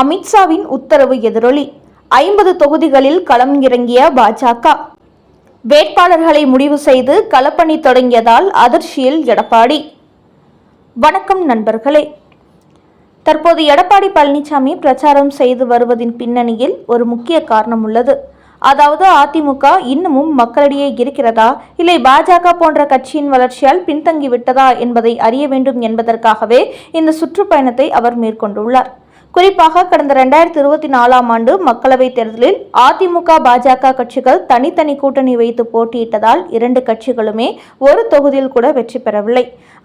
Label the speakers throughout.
Speaker 1: அமித்ஷாவின் உத்தரவு எதிரொலி. ஐம்பது தொகுதிகளில் களம் இறங்கிய பாஜக. வேட்பாளர்களை முடிவு செய்து களப்பணி தொடங்கியதால் அதிர்ச்சியில் எடப்பாடி. வணக்கம் நண்பர்களே. தற்போது எடப்பாடி பழனிசாமி பிரச்சாரம் செய்து வருவதின் பின்னணியில் ஒரு முக்கிய காரணம் உள்ளது. அதாவது அதிமுக இன்னமும் மக்களிடையே இருக்கிறதா? இல்லை பாஜக போன்ற கட்சியின் வளர்ச்சியால் பின்தங்கி விட்டதா என்பதை அறிய வேண்டும் என்பதற்காகவே இந்த சுற்றுப்பயணத்தை அவர் மேற்கொண்டுள்ளார். குறிப்பாக கடந்த ரெண்டாயிரத்தி இருபத்தி நாலாம் ஆண்டு மக்களவைத் தேர்தலில் அதிமுக பாஜக கட்சிகள் தனித்தனி கூட்டணி வைத்து போட்டியிட்டதால் இரண்டு கட்சிகளுமே ஒரு தொகுதியில் கூட வெற்றி பெறவில்லை.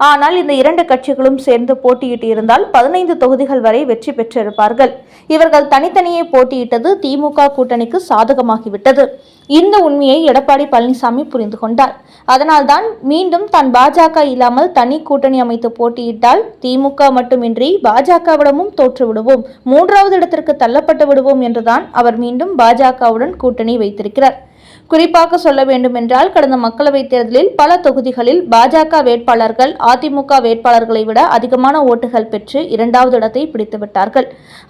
Speaker 1: ஆனால் இந்த இரண்டு கட்சிகளும் சேர்ந்து போட்டியிட்டு இருந்தால் பதினைந்து தொகுதிகள் வரை வெற்றி பெற்றிருப்பார்கள். இவர்கள் தனித்தனியே போட்டியிட்டது திமுக கூட்டணிக்கு சாதகமாகிவிட்டது. இந்த உண்மையை எடப்பாடி பழனிசாமி புரிந்து கொண்டார். அதனால்தான் மீண்டும் தான் பாஜக இல்லாமல் தனி கூட்டணி அமைத்து போட்டியிட்டால் திமுக மட்டுமின்றி பாஜகவிடமும் தோற்றுவிடுவோம் மூன்றாவது இடத்திற்கு தள்ளப்பட்டு விடுவோம் என்றுதான் அவர் மீண்டும் பாஜகவுடன் கூட்டணி வைத்திருக்கிறார். குறிப்பாக சொல்ல வேண்டுமென்றால் கடந்த மக்களவைத் தேர்தலில் பல தொகுதிகளில் பாஜக வேட்பாளர்கள் அதிமுக வேட்பாளர்களை விட அதிகமான ஓட்டுகள் பெற்று இரண்டாவது இடத்தை பிடித்துவிட்டார்கள்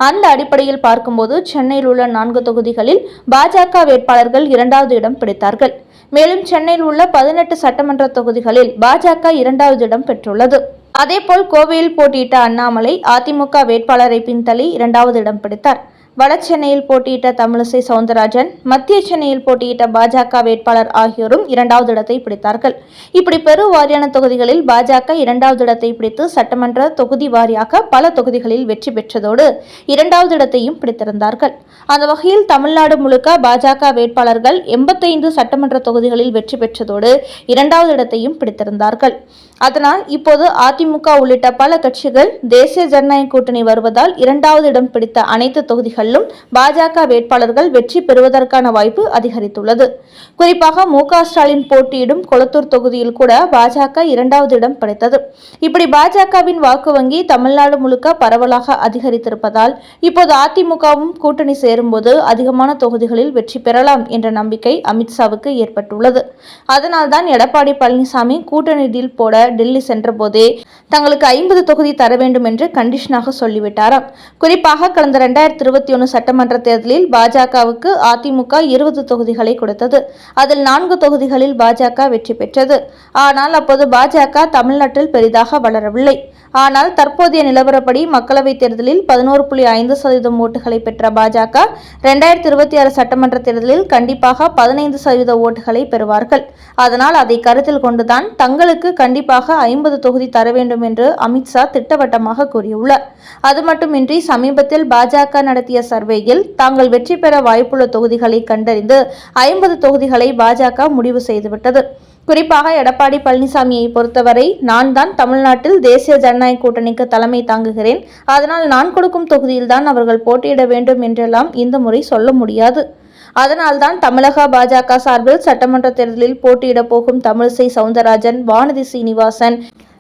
Speaker 1: அந்த அடிப்படையில் பார்க்கும்போது சென்னையில் உள்ள நான்கு தொகுதிகளில் பாஜக வேட்பாளர்கள் இரண்டாவது இடம் பிடித்தார்கள். மேலும் சென்னையில் உள்ள பதினெட்டு சட்டமன்ற தொகுதிகளில் பாஜக இரண்டாவது இடம் பெற்றுள்ளது. அதேபோல் கோவையில் போட்டியிட்ட அண்ணாமலை அதிமுக வேட்பாளரை பின்தள்ளி இரண்டாவது இடம் பிடித்தார். வட சென்னையில் போட்டியிட்ட தமிழிசை சவுந்தரராஜன் மத்திய சென்னையில் போட்டியிட்ட பாஜக வேட்பாளர் ஆகியோரும் இரண்டாவது இடத்தை பிடித்தார்கள். இப்படி பெரு வாரியான தொகுதிகளில் பாஜக இரண்டாவது இடத்தை பிடித்து சட்டமன்ற தொகுதி வாரியாக பல தொகுதிகளில் வெற்றி பெற்றதோடு இரண்டாவது இடத்தையும் பிடித்திருந்தார்கள். அந்த வகையில் தமிழ்நாடு முழுக்க பாஜக வேட்பாளர்கள் எண்பத்தைந்து சட்டமன்ற தொகுதிகளில் வெற்றி பெற்றதோடு இரண்டாவது இடத்தையும் பிடித்திருந்தார்கள். அதனால் இப்போது அதிமுக உள்ளிட்ட பல கட்சிகள் தேசிய ஜனநாயக கூட்டணி வருவதால் இரண்டாவது இடம் பிடித்த அனைத்து தொகுதிகளிலும் பாஜக வேட்பாளர்கள் வெற்றி பெறுவதற்கான வாய்ப்பு அதிகரித்துள்ளது. குறிப்பாக மு ஸ்டாலின் போட்டியிடும் கொளத்தூர் தொகுதியில் கூட பாஜக இரண்டாவது இடம் பிடித்தது. இப்படி பாஜகவின் வாக்கு வங்கி தமிழ்நாடு முழுக்க பரவலாக அதிகரித்திருப்பதால் இப்போது அதிமுகவும் கூட்டணி சேரும்போது அதிகமான தொகுதிகளில் வெற்றி பெறலாம் என்ற நம்பிக்கை அமித்ஷாவுக்கு ஏற்பட்டுள்ளது. அதனால்தான் எடப்பாடி பழனிசாமி கூட்டணி டீல் போட டெல்லி சென்றபோதே தங்களுக்கு ஐம்பது தொகுதி தர வேண்டும் என்று கண்டிஷனாக சொல்லிவிட்டாராம். குறிப்பாக கடந்த இரண்டாயிரத்தி இருபத்தி ஒன்று சட்டமன்ற தேர்தலில் பாஜகவுக்கு அதிமுக இருபது தொகுதிகளை கொடுத்தது. அதில் நான்கு தொகுதிகளில் பாஜக வெற்றி பெற்றது. ஆனால் அப்போது பாஜக தமிழ்நாட்டில் பெரிதாக வளரவில்லை. ஆனால் தற்போதைய நிலவரப்படி மக்களவைத் தேர்தலில் பதினோரு புள்ளி ஐந்து சதவீதம் ஓட்டுகளை பெற்ற பாஜக இரண்டாயிரத்தி இருபத்தி ஆறு சட்டமன்ற தேர்தலில் கண்டிப்பாக பதினைந்து சதவீத ஓட்டுகளை பெறுவார்கள். அதனால் அதை கருத்தில் கொண்டுதான் தங்களுக்கு கண்டிப்பாக ஐம்பது தொகுதி தர வேண்டும் என்று அமித்ஷா திட்டவட்டமாக கூறியுள்ளார். அது மட்டுமின்றி சமீபத்தில் பாஜக நடத்திய சர்வேயில் தாங்கள் வெற்றி பெற வாய்ப்புள்ள தொகுதிகளை கண்டறிந்து ஐம்பது தொகுதிகளை பாஜக முடிவு செய்துவிட்டது. குறிப்பாக எடப்பாடி பழனிசாமியை பொறுத்தவரை நான் தான் தமிழ்நாட்டில் தேசிய ஜனநாயக கூட்டணிக்கு தலைமை தாங்குகிறேன். அதனால் நான் கொடுக்கும் தொகுதியில்தான் அவர்கள் போட்டியிட வேண்டும் என்றெல்லாம் இந்த முறை சொல்ல முடியாது. அதனால்தான் தமிழக பாஜக சார்பில் சட்டமன்ற தேர்தலில் போட்டியிடப் போகும் தமிழிசை சவுந்தரராஜன் வானதி சீனிவாசன்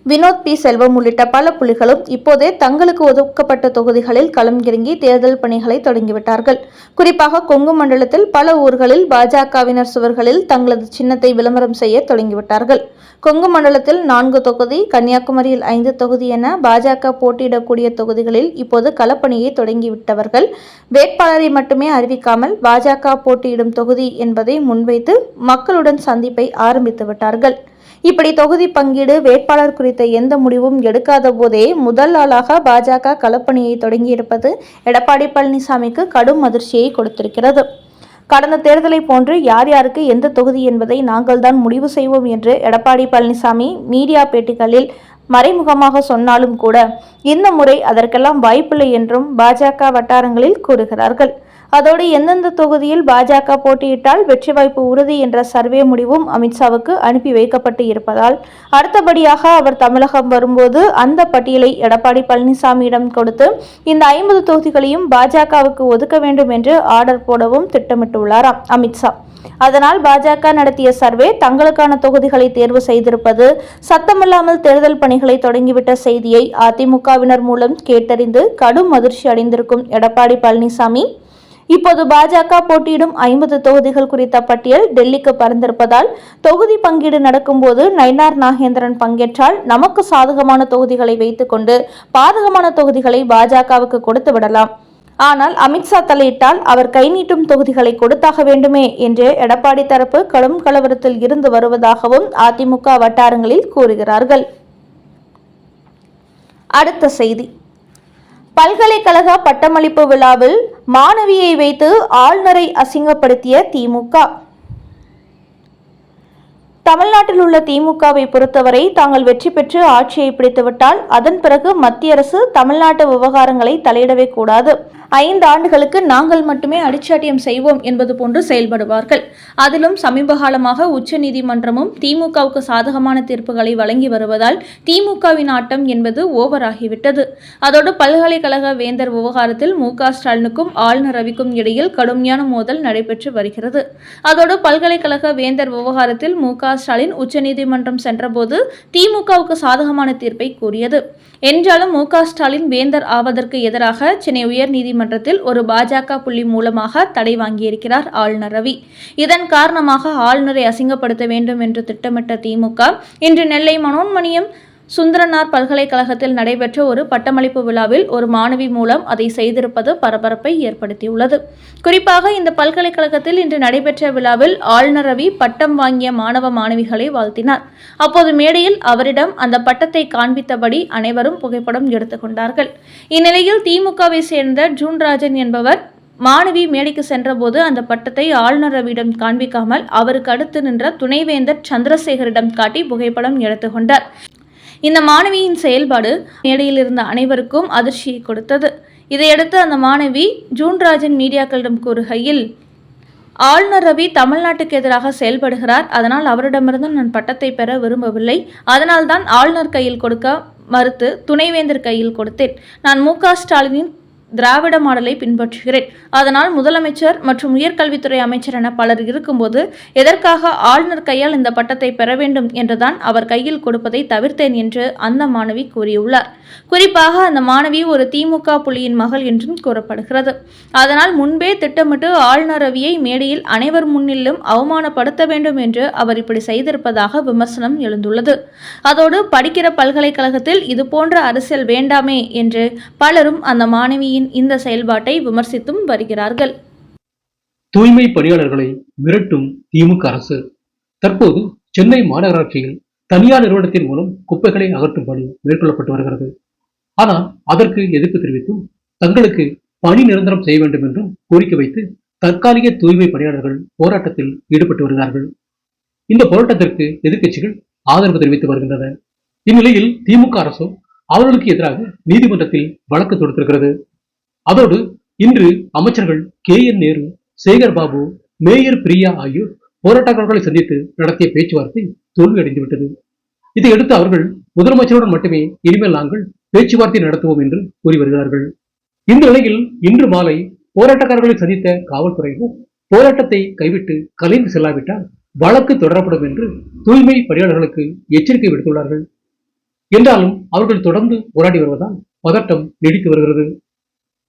Speaker 1: வினோத் பி. செல்வம் உள்ளிட்ட பல புலிகளும் இப்போதே தங்களுக்கு ஒதுக்கப்பட்ட தொகுதிகளில் களம் இறங்கி தேர்தல் பணிகளை தொடங்கிவிட்டார்கள். குறிப்பாக கொங்கு மண்டலத்தில் பல ஊர்களில் பாஜகவினர் சுவர்களில் தங்களது சின்னத்தை விளம்பரம் செய்ய தொடங்கிவிட்டார்கள். கொங்கு மண்டலத்தில் நான்கு தொகுதி கன்னியாகுமரியில் ஐந்து தொகுதி என பாஜக போட்டியிடக்கூடிய தொகுதிகளில் இப்போது களப்பணியை தொடங்கிவிட்டவர்கள். வேட்பாளரை மட்டுமே அறிவிக்காமல் பாஜக போட்டியிடும் தொகுதி என்பதை முன்வைத்து மக்களுடன் சந்திப்பை ஆரம்பித்து விட்டார்கள் இப்படி தொகுதி பங்கீடு வேட்பாளர் குறித்த எந்த முடிவும் எடுக்காத போதே முதல் ஆளாக பாஜக களப்பணியை தொடங்கியிருப்பது எடப்பாடி பழனிசாமிக்கு கடும் அதிர்ச்சியை கொடுத்திருக்கிறது. கடந்த தேர்தலை போன்று யார் யாருக்கு எந்த தொகுதி என்பதை நாங்கள் தான் முடிவு செய்வோம் என்று எடப்பாடி பழனிசாமி மீடியா பேட்டிகளில் மறைமுகமாக சொன்னாலும் கூட இந்த முறை அதற்கெல்லாம் வாய்ப்பில்லை என்றும் பாஜக வட்டாரங்களில் கூறுகிறார்கள். அதோடு எந்தெந்த தொகுதியில் பாஜக போட்டியிட்டால் வெற்றி வாய்ப்பு உறுதி என்ற சர்வே முடிவும் அமித்ஷாவுக்கு அனுப்பி வைக்கப்பட்டு இருப்பதால் அடுத்தபடியாக அவர் தமிழகம் வரும்போது அந்த பட்டியலை எடப்பாடி பழனிசாமியிடம் கொடுத்து இந்த ஐம்பது தொகுதிகளையும் பாஜகவுக்கு ஒதுக்க வேண்டும் என்று ஆர்டர் போடவும் திட்டமிட்டுள்ளாராம் அமித்ஷா அதனால் பாஜக நடத்திய சர்வே தங்களுக்கான தொகுதிகளை தேர்வு செய்திருப்பது சத்தமில்லாமல் தேர்தல் பணிகளை தொடங்கிவிட்ட செய்தியை அதிமுகவினர் மூலம் கேட்டறிந்து கடும் அதிர்ச்சி அடைந்திருக்கும் எடப்பாடி பழனிசாமி இப்போது பாஜக போட்டியிடும் ஐம்பது தொகுதிகள் குறித்த பட்டியல் டெல்லிக்கு பறந்திருப்பதால் தொகுதி பங்கீடு நடக்கும்போது நயினார் நாகேந்திரன் பங்கேற்றால் நமக்கு சாதகமான தொகுதிகளை வைத்துக்கொண்டு பாதகமான தொகுதிகளை பாஜகவுக்கு கொடுத்து விடலாம். ஆனால் அமித்ஷா தலையிட்டால் அவர் கை நீட்டும் தொகுதிகளை கொடுத்தாக வேண்டுமே என்று எடப்பாடி தரப்பு கடும் கலவரத்தில் இருந்து வருவதாகவும் அதிமுக வட்டாரங்களில் கூறுகிறார்கள். அடுத்த செய்தி. பல்கலைக்கழக பட்டமளிப்பு விழாவில் மாணவியை வைத்து ஆளுநரை அசிங்கப்படுத்திய திமுக. தமிழ்நாட்டில் உள்ள திமுகவை பொறுத்தவரை தாங்கள் வெற்றி பெற்று ஆட்சியை பிடித்துவிட்டால் அதன் பிறகு மத்திய அரசு தமிழ்நாட்டு விவகாரங்களை தலையிடவே கூடாது. ஐந்து ஆண்டுகளுக்கு நாங்கள் மட்டுமே அடிச்சாட்டியம் செய்வோம் என்பது போன்று செயல்படுவார்கள். அதிலும் சமீப காலமாக உச்சநீதிமன்றமும் திமுகவுக்கு சாதகமான தீர்ப்புகளை வழங்கி வருவதால் திமுகவின் ஆட்டம் என்பது ஓவர் ஆகிவிட்டது. அதோடு பல்கலைக்கழக வேந்தர் விவகாரத்தில் மு ஸ்டாலினுக்கும் ஆளுநர் ரவிக்கும் இடையில் கடுமையான மோதல் நடைபெற்று வருகிறது. அதோடு பல்கலைக்கழக வேந்தர் விவகாரத்தில் மு க ஸ்டாலின் உச்சநீதிமன்றம் சென்றபோது திமுகவுக்கு சாதகமான தீர்ப்பை கூறியது. என்றாலும் மு ஸ்டாலின் வேந்தர் ஆவதற்கு எதிராக சென்னை உயர்நீதிமன்றத்தில் ஒரு பாஜக புள்ளி மூலமாக தடை வாங்கியிருக்கிறார் ஆளுநர் ரவி இதன் காரணமாக ஆளுநரை அசிங்கப்படுத்த வேண்டும் என்று திட்டமிட்ட திமுக இன்று நெல்லை மனோன்மணியம் சுந்தரனார் பல்கலைக்கழகத்தில் நடைபெற்ற ஒரு பட்டமளிப்பு விழாவில் ஒரு மாணவி மூலம் அதை செய்திருப்பது பரபரப்பை ஏற்படுத்தியுள்ளது. குறிப்பாக இந்த பல்கலைக்கழகத்தில் இன்று நடைபெற்ற விழாவில் ஆளுநர் ரவி பட்டம் வாங்கிய மாணவ மாணவிகளை வாழ்த்தினார். அப்போது மேடையில் அவரிடம் அந்த பட்டத்தை காண்பித்தபடி அனைவரும் புகைப்படம் எடுத்துக்கொண்டார்கள் இந்நிலையில் திமுகவை சேர்ந்த ஜூன்ராஜன் என்பவர் மாணவி மேடைக்கு சென்றபோது அந்த பட்டத்தை ஆளுநர் ரவியிடம் காண்பிக்காமல் அவருக்கு அடுத்து நின்ற துணைவேந்தர் சந்திரசேகரிடம் காட்டி புகைப்படம் எடுத்துக்கொண்டார் இந்த மாணவியின் செயல்பாடு மேடையில் இருந்த அனைவருக்கும் அதிர்ச்சியை கொடுத்தது. இதையடுத்து அந்த மாணவி ஜூன்ராஜன் மீடியாக்களிடம் கூறுகையில் ஆளுநர் ரவி தமிழ்நாட்டுக்கு எதிராக செயல்படுகிறார். அதனால் அவரிடமிருந்து நான் பட்டத்தை பெற விரும்பவில்லை. அதனால்தான் ஆளுநர் கையில் கொடுக்க மறுத்து துணைவேந்தர் கையில் கொடுத்தேன். நான் மு க ஸ்டாலினின் திராவிட மாடலை பின்பற்றுகிறேன். அதனால் முதலமைச்சர் மற்றும் உயர்கல்வித்துறை அமைச்சர் என பலர் இருக்கும்போது எதற்காக ஆளுநர் கையால் இந்த பட்டத்தை பெற வேண்டும் என்றுதான் அவர் கையில் கொடுப்பதை தவிர்த்தேன் என்று அந்த மாணவி கூறியுள்ளார். குறிப்பாக அந்த மாணவி ஒரு திமுக புலியின் மகள் என்றும் கூறப்படுகிறது. அதனால் முன்பே திட்டமிட்டு ஆளுநர் ரவியை மேடையில் அனைவர் முன்னிலும் அவமானப்படுத்த வேண்டும் என்று அவர் இப்படி செய்திருப்பதாக விமர்சனம் எழுந்துள்ளது. அதோடு படிக்கிற பல்கலைக்கழகத்தில் இது போன்ற அரசியல் வேண்டாமே என்று பலரும் அந்த மாணவியின் கட்சியின் இந்த செயல்பாட்டை விமர்சித்தும் வருகிறார்கள்.
Speaker 2: தூய்மை பணியாளர்களை மிரட்டும் திமுக அரசு. தற்போது சென்னை மாநகராட்சியில் தனியார் நிறுவனத்தின் மூலம் குப்பைகளை அகற்றும் பணி மேற்கொள்ளப்பட்டு வருகிறது. ஆனால் அதற்கு எதிர்ப்பு தெரிவித்தும் தங்களுக்கு பணி நிரந்தரம் செய்ய வேண்டும் என்றும் கோரிக்கை வைத்து தற்காலிக தூய்மை பணியாளர்கள் போராட்டத்தில் ஈடுபட்டு வருகிறார்கள். இந்த போராட்டத்திற்கு எதிர்க்கட்சிகள் ஆதரவு தெரிவித்து வருகின்றன. இந்நிலையில் திமுக அரசும் அவர்களுக்கு எதிராக நீதிமன்றத்தில் வழக்கு தொடுத்திருக்கிறது. அதோடு இன்று அமைச்சர்கள் K N Nehru Sekar Babu mayor Priya ஆகியோர் போராட்டக்காரர்களை சந்தித்து நடத்திய பேச்சுவார்த்தை தோல்வியடைந்துவிட்டது இதையடுத்து அவர்கள் முதலமைச்சருடன் மட்டுமே இனிமேல் நாங்கள் பேச்சுவார்த்தை நடத்துவோம் என்று கூறி வருகிறார்கள். இந்த நிலையில் இன்று மாலை போராட்டக்காரர்களை சந்தித்த காவல்துறையினர் போராட்டத்தை கைவிட்டு கலைந்து செல்லாவிட்டால் வழக்கு தொடரப்படும் என்று தூய்மை பணியாளர்களுக்கு எச்சரிக்கை விடுத்துள்ளார்கள். என்றாலும் அவர்கள் தொடர்ந்து போராடி வருவதால் பதட்டம் நீடித்து வருகிறது.